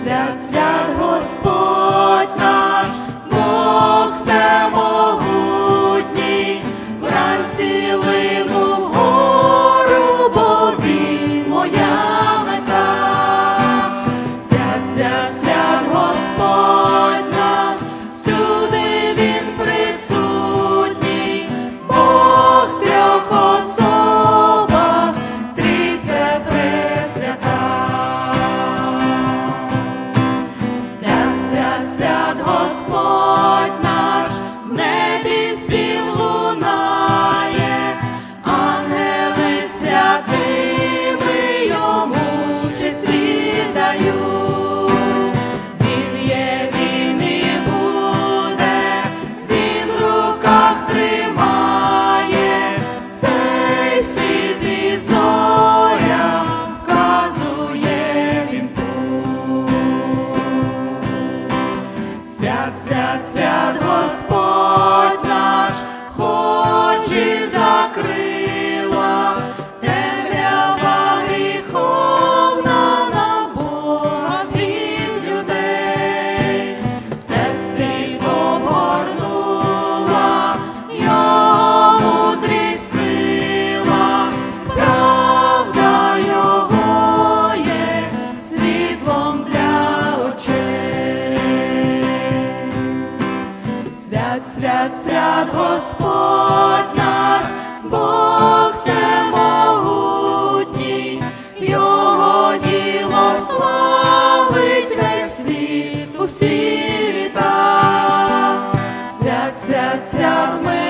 свят, свят Господь. For. свят, свят, Господь наш, хоче закрити. Свят, свят, свят Господь наш, Бог всемогутній, Його діло славить весь світ у всі. Свят, свят, свят ми.